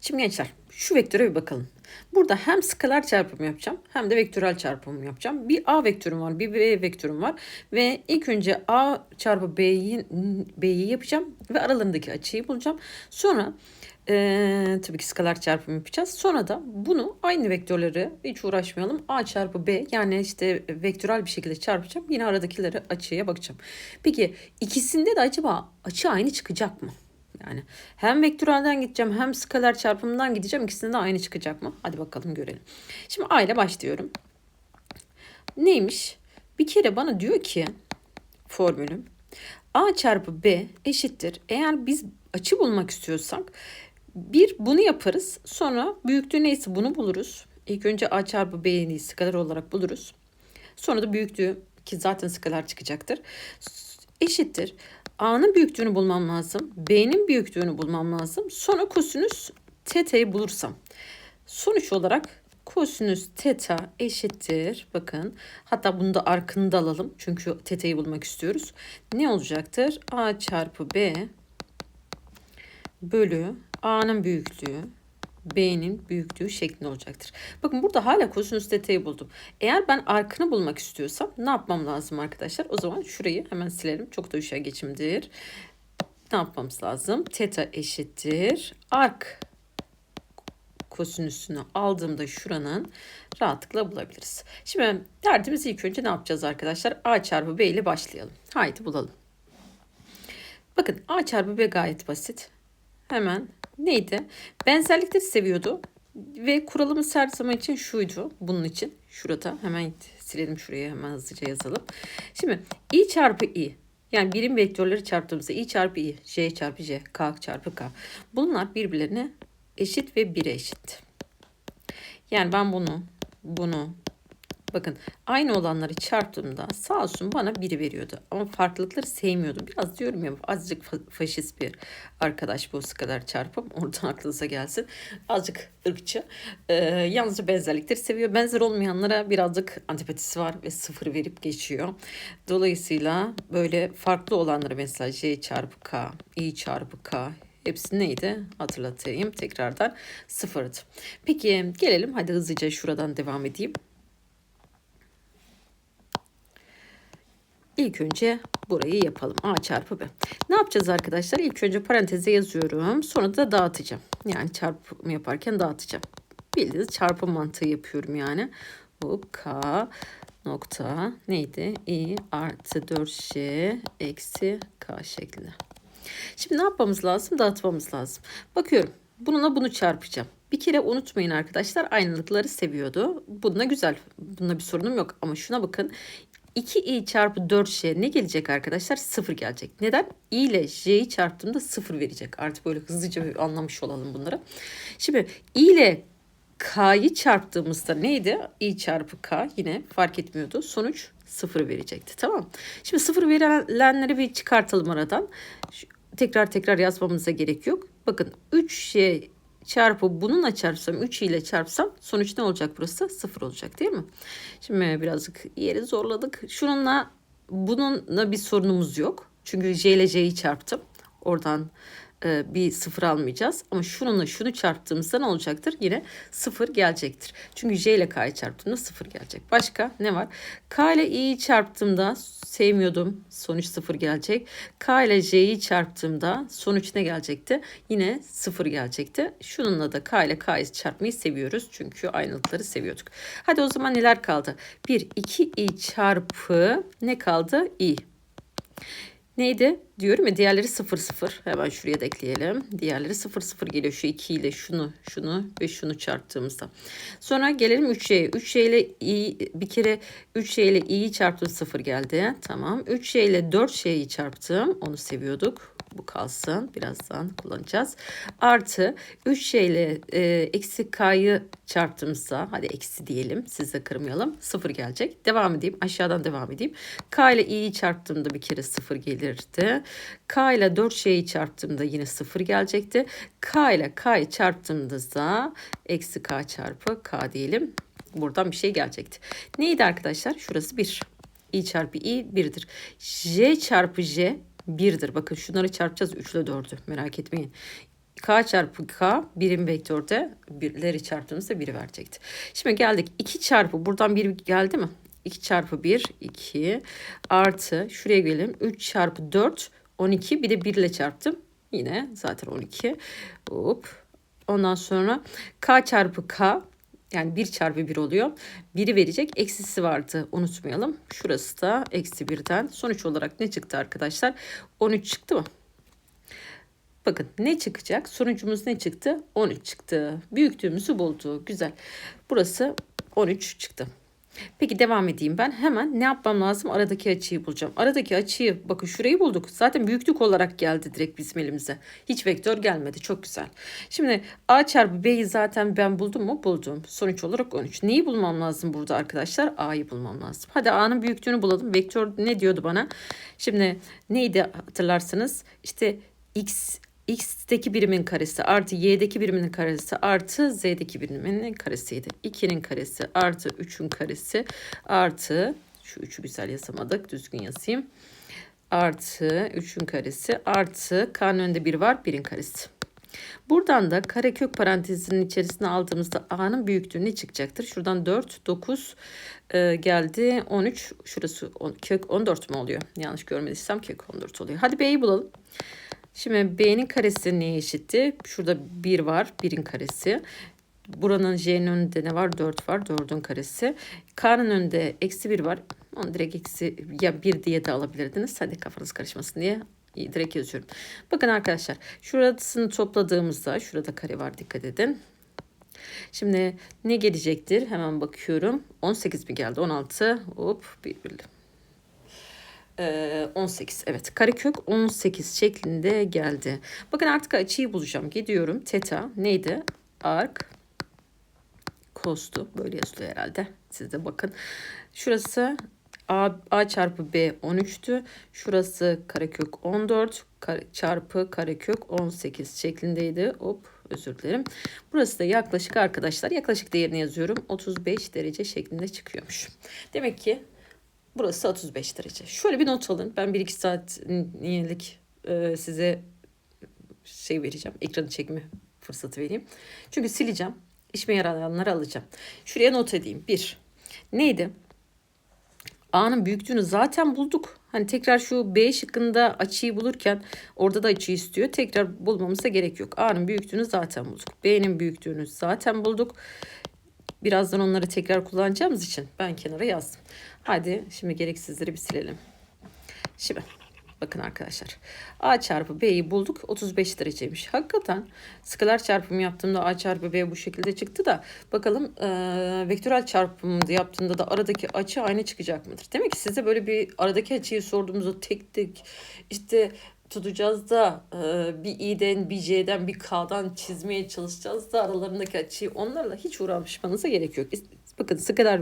Şimdi gençler şu vektöre bir bakalım. Burada hem skalar çarpımı yapacağım hem de vektörel çarpımı yapacağım. Bir A vektörüm var, bir B vektörüm var ve ilk önce A çarpı B'yi B'yi yapacağım ve aralarındaki açıyı bulacağım. Sonra ee, tabii ki skalar çarpımı yapacağız. Sonra da bunu aynı vektörleri hiç uğraşmayalım. A çarpı B yani işte vektörel bir şekilde çarpacağım. Yine aradakileri açıya bakacağım. Peki ikisinde de acaba açı aynı çıkacak mı? Yani hem vektörelden gideceğim hem skalar çarpımından gideceğim. İkisinde de aynı çıkacak mı? Hadi bakalım görelim. Şimdi A ile başlıyorum. Neymiş? Bir kere bana diyor ki formülüm A çarpı B eşittir. Eğer biz açı bulmak istiyorsak bir bunu yaparız. Sonra büyüklüğü neyse bunu buluruz. İlk önce A çarpı B'yi skalar olarak buluruz. Sonra da büyüklüğü ki zaten skalar çıkacaktır. Eşittir. A'nın büyüklüğünü bulmam lazım. B'nin büyüklüğünü bulmam lazım. Sonra kosinüs teta'yı bulursam. Sonuç olarak kosinüs teta eşittir. Bakın hatta bunu da arkını da alalım. Çünkü teta'yı bulmak istiyoruz. Ne olacaktır? A çarpı B bölü A'nın büyüklüğü B'nin büyüklüğü şeklinde olacaktır. Bakın burada hala kosinüs teta'yı buldum. Eğer ben arkını bulmak istiyorsam ne yapmam lazım arkadaşlar? O zaman şurayı hemen silelim. Çok da üşe geçimdir. Ne yapmamız lazım? Teta eşittir. Ark kosinüsünü aldığımda şuranın rahatlıkla bulabiliriz. Şimdi derdimiz ilk önce ne yapacağız arkadaşlar? A çarpı B ile başlayalım. Haydi bulalım. Bakın A çarpı B gayet basit. Hemen neydi? Benzerlikleri seviyordu. Ve kuralımız her zaman için şuydu. Bunun için. Şurada hemen silelim şuraya hemen hızlıca yazalım. Şimdi i çarpı i yani birim vektörleri çarptığımızda i çarpı i, j çarpı j, k çarpı k. Bunlar birbirlerine eşit ve 1'e eşit. Yani ben bunu, bunu, bakın aynı olanları çarptığımda sağ olsun bana biri veriyordu. Ama farklılıkları sevmiyordu. Biraz diyorum ya azıcık fa- faşist bir arkadaş bu kadar çarpım. Oradan aklınıza gelsin. Azıcık ırkçı. Ee, yalnızca benzerlikleri seviyor. Benzer olmayanlara birazcık antipatisi var ve sıfır verip geçiyor. Dolayısıyla böyle farklı olanları mesela j çarpı k, i çarpı k Hepsi neydi? Hatırlatayım tekrardan sıfırdı. Peki gelelim hadi hızlıca şuradan devam edeyim. İlk önce burayı yapalım. A çarpı B. Ne yapacağız arkadaşlar? İlk önce paranteze yazıyorum. Sonra da dağıtacağım. Yani çarpım yaparken dağıtacağım. Bildiğiniz çarpım mantığı yapıyorum yani. Bu K nokta neydi? i artı 4j eksi k şeklinde. Şimdi ne yapmamız lazım? Dağıtmamız lazım. Bakıyorum. Bununla bunu çarpacağım. Bir kere unutmayın arkadaşlar aynılıkları seviyordu. Bununla güzel. Bununla bir sorunum yok. Ama şuna bakın. 2i çarpı 4j ne gelecek arkadaşlar? 0 gelecek. Neden? i ile j'yi çarptığımda 0 verecek. Artık böyle hızlıca bir anlamış olalım bunları. Şimdi i ile k'yı çarptığımızda neydi? i çarpı k yine fark etmiyordu. Sonuç 0 verecekti. Tamam Şimdi 0 verilenleri bir çıkartalım aradan. Şu, tekrar tekrar yazmamıza gerek yok. Bakın 3y çarpı bununla çarpsam 3 ile çarpsam sonuç ne olacak burası? 0 olacak değil mi? Şimdi birazcık yeri zorladık. Şununla bununla bir sorunumuz yok. Çünkü j ile j'yi çarptım. Oradan e, bir sıfır almayacağız. Ama şununla şunu çarptığımızda ne olacaktır? Yine sıfır gelecektir. Çünkü j ile k'yı çarptığımda sıfır gelecek. Başka ne var? k ile i'yi çarptığımda sevmiyordum. Sonuç sıfır gelecek. k ile j'yi çarptığımda sonuç ne gelecekti? Yine sıfır gelecekti. Şununla da k ile k'yı çarpmayı seviyoruz. Çünkü aynılıkları seviyorduk. Hadi o zaman neler kaldı? 1, 2 i çarpı ne kaldı? i. Neydi? Diyorum ya diğerleri 0 0. Hemen şuraya da ekleyelim. Diğerleri 0 0 geliyor. Şu 2 ile şunu, şunu ve şunu çarptığımızda. Sonra gelelim 3'ye. 3'ye ile i bir kere 3'ye ile i'yi çarptım 0 geldi. Tamam. 3'ye ile 4'ye'yi çarptım. Onu seviyorduk. Bu kalsın. Birazdan kullanacağız. Artı 3 ile e, eksi k'yı çarptığımızda hadi eksi diyelim. Siz kırmayalım. 0 gelecek. Devam edeyim. Aşağıdan devam edeyim. K ile i'yi çarptığımda bir kere 0 gelirdi. K ile 4 şeyi çarptığımda yine 0 gelecekti. K ile K'yı çarptığımızda eksi K çarpı K diyelim. Buradan bir şey gelecekti. Neydi arkadaşlar? Şurası 1. i çarpı i 1'dir. J çarpı j 1'dir. Bakın şunları çarpacağız 3 ile 4'ü merak etmeyin. K çarpı K birim vektörde birleri çarptığımızda 1'i verecekti. Şimdi geldik 2 çarpı buradan 1 geldi mi? 2 çarpı 1 2 artı şuraya gelelim 3 çarpı 4 12 bir de 1 ile çarptım. Yine zaten 12. Hop. Ondan sonra K çarpı K yani 1 çarpı 1 oluyor. 1'i verecek. Eksisi vardı unutmayalım. Şurası da eksi 1'den. Sonuç olarak ne çıktı arkadaşlar? 13 çıktı mı? Bakın ne çıkacak? Sonucumuz ne çıktı? 13 çıktı. Büyüklüğümüzü buldu. Güzel. Burası 13 çıktı. Peki devam edeyim ben. Hemen ne yapmam lazım? Aradaki açıyı bulacağım. Aradaki açıyı bakın şurayı bulduk. Zaten büyüklük olarak geldi direkt bizim elimize. Hiç vektör gelmedi. Çok güzel. Şimdi A çarpı B'yi zaten ben buldum mu? Buldum. Sonuç olarak 13. Neyi bulmam lazım burada arkadaşlar? A'yı bulmam lazım. Hadi A'nın büyüklüğünü bulalım. Vektör ne diyordu bana? Şimdi neydi hatırlarsınız? İşte X x'teki birimin karesi artı y'deki birimin karesi artı z'deki birimin karesiydi. 2'nin karesi artı 3'ün karesi artı şu 3'ü güzel yazamadık düzgün yazayım. Artı 3'ün karesi artı k'nın önünde 1 var 1'in karesi. Buradan da karekök parantezinin içerisine aldığımızda a'nın büyüklüğü ne çıkacaktır? Şuradan 4, 9 e, geldi. 13, şurası on, kök 14 mu oluyor? Yanlış görmediysem kök 14 oluyor. Hadi b'yi bulalım. Şimdi b'nin karesi neye eşitti? Şurada 1 var. 1'in karesi. Buranın j'nin önünde ne var? 4 var. 4'ün karesi. K'nın önünde eksi 1 var. Onu direkt eksi ya 1 diye de alabilirdiniz. Hadi kafanız karışmasın diye direkt yazıyorum. Bakın arkadaşlar şurasını topladığımızda şurada kare var dikkat edin. Şimdi ne gelecektir? Hemen bakıyorum. 18 mi geldi? 16. Hop bir, bir. 18 evet karekök 18 şeklinde geldi. Bakın artık açıyı bulacağım. Gidiyorum teta neydi? Ark kostu böyle yazılıyor herhalde. Siz de bakın. Şurası A, A çarpı B 13'tü. Şurası karekök 14 kare, çarpı karekök 18 şeklindeydi. Hop özür dilerim. Burası da yaklaşık arkadaşlar yaklaşık değerini yazıyorum. 35 derece şeklinde çıkıyormuş. Demek ki Burası 35 derece. Şöyle bir not alın. Ben 1-2 saat niyelik e, size şey vereceğim. Ekranı çekme fırsatı vereyim. Çünkü sileceğim. İşime yarayanları alacağım. Şuraya not edeyim. 1. Neydi? A'nın büyüklüğünü zaten bulduk. Hani tekrar şu B şıkkında açıyı bulurken orada da açıyı istiyor. Tekrar bulmamıza gerek yok. A'nın büyüklüğünü zaten bulduk. B'nin büyüklüğünü zaten bulduk. Birazdan onları tekrar kullanacağımız için ben kenara yazdım. Hadi şimdi gereksizleri bir silelim. Şimdi bakın arkadaşlar. A çarpı B'yi bulduk. 35 dereceymiş. Hakikaten skalar çarpımı yaptığımda A çarpı B bu şekilde çıktı da bakalım e, vektörel çarpımı yaptığında da aradaki açı aynı çıkacak mıdır? Demek ki size böyle bir aradaki açıyı sorduğumuzda tek tek işte tutacağız da bir i'den bir c'den bir k'dan çizmeye çalışacağız da aralarındaki açıyı onlarla hiç uğraşmanıza gerek yok. Bakın kadar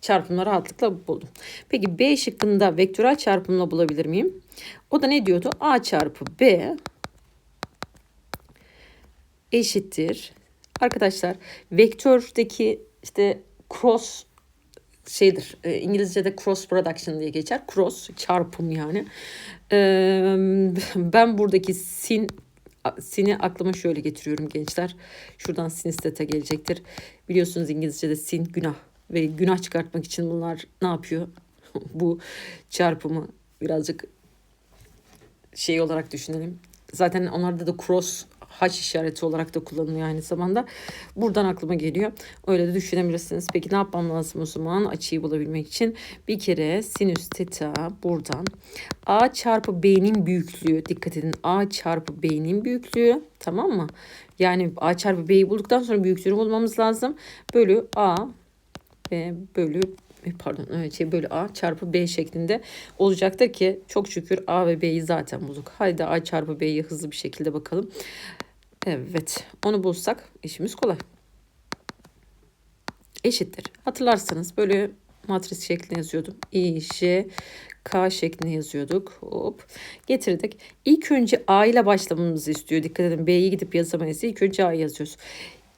çarpımları rahatlıkla buldum. Peki B şıkkında vektörel çarpımla bulabilir miyim? O da ne diyordu? A çarpı B eşittir. Arkadaşlar vektördeki işte cross şeydir e, İngilizce'de cross production diye geçer. Cross çarpım yani. E, ben buradaki sin sini aklıma şöyle getiriyorum gençler. Şuradan sinistete gelecektir. Biliyorsunuz İngilizce'de sin günah ve günah çıkartmak için bunlar ne yapıyor? Bu çarpımı birazcık şey olarak düşünelim. Zaten onlarda da cross haç işareti olarak da kullanılıyor aynı zamanda. Buradan aklıma geliyor. Öyle de düşünebilirsiniz. Peki ne yapmam lazım o zaman açıyı bulabilmek için? Bir kere sinüs teta buradan a çarpı b'nin büyüklüğü dikkat edin a çarpı b'nin büyüklüğü tamam mı? Yani a çarpı b'yi bulduktan sonra büyüklüğünü bulmamız lazım. Bölü a b bölü pardon evet şey bölü a çarpı b şeklinde olacaktır ki çok şükür a ve b'yi zaten bulduk. Haydi a çarpı b'yi hızlı bir şekilde bakalım. Evet onu bulsak işimiz kolay. Eşittir. Hatırlarsanız böyle matris şeklinde yazıyordum. I, J, K şeklinde yazıyorduk. Hop. Getirdik. İlk önce A ile başlamamızı istiyor. Dikkat edin B'yi gidip yazamayız. İlk önce A yazıyoruz.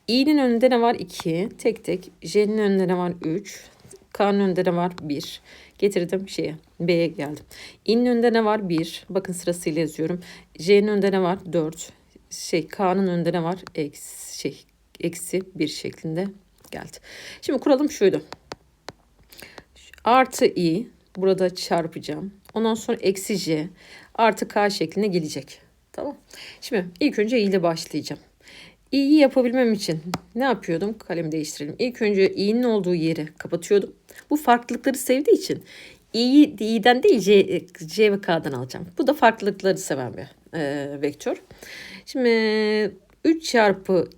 İ'nin önünde ne var? 2. Tek tek. J'nin önünde ne var? 3. K'nın önünde ne var? 1. Getirdim şeye. B'ye geldim. İ'nin önünde ne var? 1. Bakın sırasıyla yazıyorum. J'nin önünde ne var? 4. şey K'nın önünde ne var? Eksi, şey, eksi bir şeklinde geldi. Şimdi kuralım şuydu. Artı i burada çarpacağım. Ondan sonra eksi j artı k şeklinde gelecek. Tamam. Şimdi ilk önce i ile başlayacağım. i'yi yapabilmem için ne yapıyordum? Kalemi değiştirelim. İlk önce i'nin olduğu yeri kapatıyordum. Bu farklılıkları sevdiği için i'yi i'den değil c, c ve k'dan alacağım. Bu da farklılıkları seven bir e, vektör. Şimdi 3 çarpı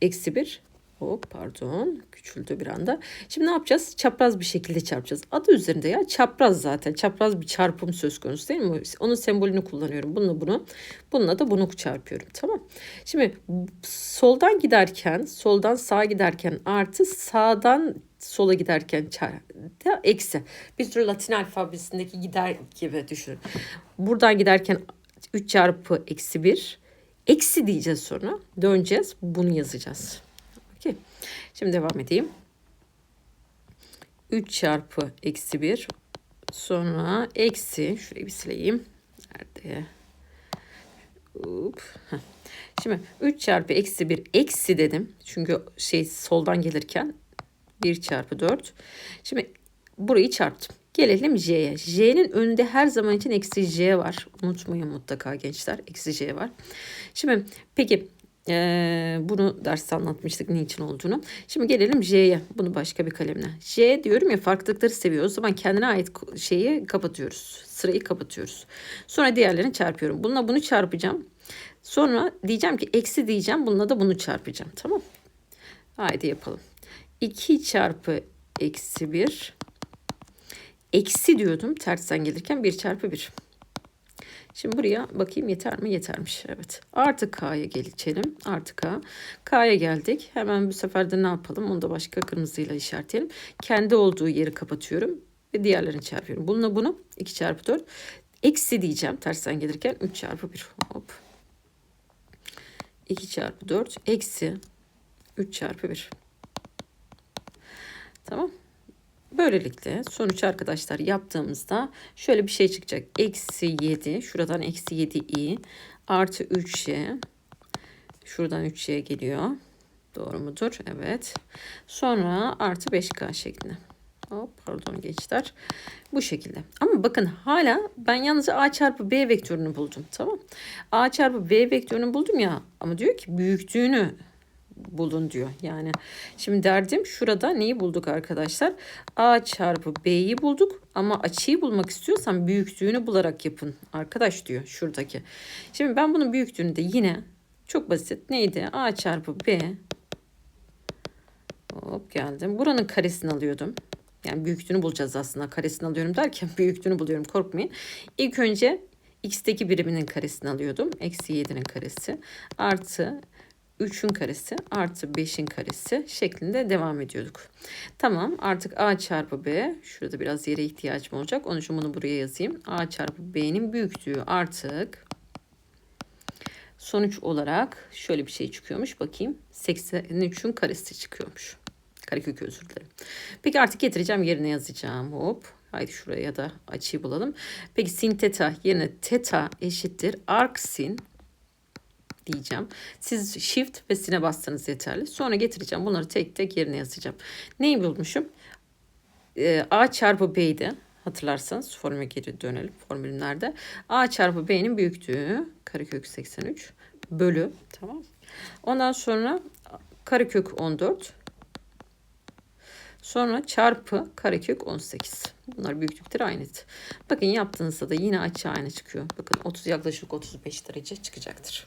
eksi 1 Hop pardon küçüldü bir anda. Şimdi ne yapacağız? Çapraz bir şekilde çarpacağız. Adı üzerinde ya çapraz zaten. Çapraz bir çarpım söz konusu değil mi? Onun sembolünü kullanıyorum. Bununla bunu. Bununla da bunu çarpıyorum. Tamam. Şimdi soldan giderken, soldan sağa giderken artı sağdan sola giderken da eksi. Bir tür Latin alfabesindeki gider gibi düşünün. Buradan giderken 3 çarpı eksi 1. Eksi diyeceğiz sonra. Döneceğiz. Bunu yazacağız. Okey. Şimdi devam edeyim. 3 çarpı eksi 1. Sonra eksi. Şurayı bir sileyim. Nerede? Up. Şimdi 3 çarpı eksi 1 eksi dedim. Çünkü şey soldan gelirken 1 çarpı 4. Şimdi burayı çarptım. Gelelim J'ye. J'nin önünde her zaman için eksi J var. Unutmayın mutlaka gençler. Eksi J var. Şimdi peki ee, bunu derste anlatmıştık niçin olduğunu. Şimdi gelelim J'ye. Bunu başka bir kalemle. J diyorum ya farklılıkları seviyor. O zaman kendine ait şeyi kapatıyoruz. Sırayı kapatıyoruz. Sonra diğerlerini çarpıyorum. Bununla bunu çarpacağım. Sonra diyeceğim ki eksi diyeceğim. Bununla da bunu çarpacağım. Tamam. Haydi yapalım. 2 çarpı eksi 1. Eksi diyordum tersten gelirken 1 çarpı 1. Şimdi buraya bakayım yeter mi? Yetermiş. Evet. Artı K'ya geçelim. Artı K. K'ya geldik. Hemen bu sefer de ne yapalım? Onu da başka kırmızıyla işaretleyelim. Kendi olduğu yeri kapatıyorum. Ve diğerlerini çarpıyorum. Bununla bunu 2 çarpı 4. Eksi diyeceğim tersten gelirken 3 çarpı 1. Hop. 2 çarpı 4 eksi 3 çarpı 1. Tamam. Böylelikle sonuç arkadaşlar yaptığımızda şöyle bir şey çıkacak. Eksi 7 şuradan eksi 7 i artı 3y şuradan 3y geliyor. Doğru mudur? Evet. Sonra artı 5k şeklinde. Hop, pardon gençler. Bu şekilde. Ama bakın hala ben yalnızca a çarpı b vektörünü buldum. Tamam. a çarpı b vektörünü buldum ya. Ama diyor ki büyüklüğünü bulun diyor. Yani şimdi derdim şurada neyi bulduk arkadaşlar? A çarpı B'yi bulduk ama açıyı bulmak istiyorsan büyüklüğünü bularak yapın arkadaş diyor şuradaki. Şimdi ben bunun büyüklüğünü de yine çok basit neydi? A çarpı B Hop geldim. Buranın karesini alıyordum. Yani büyüklüğünü bulacağız aslında. Karesini alıyorum derken büyüklüğünü buluyorum korkmayın. İlk önce x'teki biriminin karesini alıyordum. Eksi 7'nin karesi. Artı 3'ün karesi artı 5'in karesi şeklinde devam ediyorduk. Tamam artık a çarpı b şurada biraz yere ihtiyacım olacak. Onun için bunu buraya yazayım. a çarpı b'nin büyüklüğü artık sonuç olarak şöyle bir şey çıkıyormuş. Bakayım 83'ün karesi çıkıyormuş. Karekök özür dilerim. Peki artık getireceğim yerine yazacağım. Hop. Haydi şuraya da açıyı bulalım. Peki sin teta yerine teta eşittir arc sin diyeceğim. Siz shift ve sine bastığınız yeterli. Sonra getireceğim. Bunları tek tek yerine yazacağım. Neyi bulmuşum? Ee, A çarpı B'ydi. Hatırlarsanız formüle geri dönelim. Formülün nerede? A çarpı B'nin büyüklüğü karekök 83 bölü. Tamam. Ondan sonra karekök 14 Sonra çarpı karekök 18. Bunlar büyüklükleri aynı. Bakın yaptığınızda da yine açı aynı çıkıyor. Bakın 30 yaklaşık 35 derece çıkacaktır.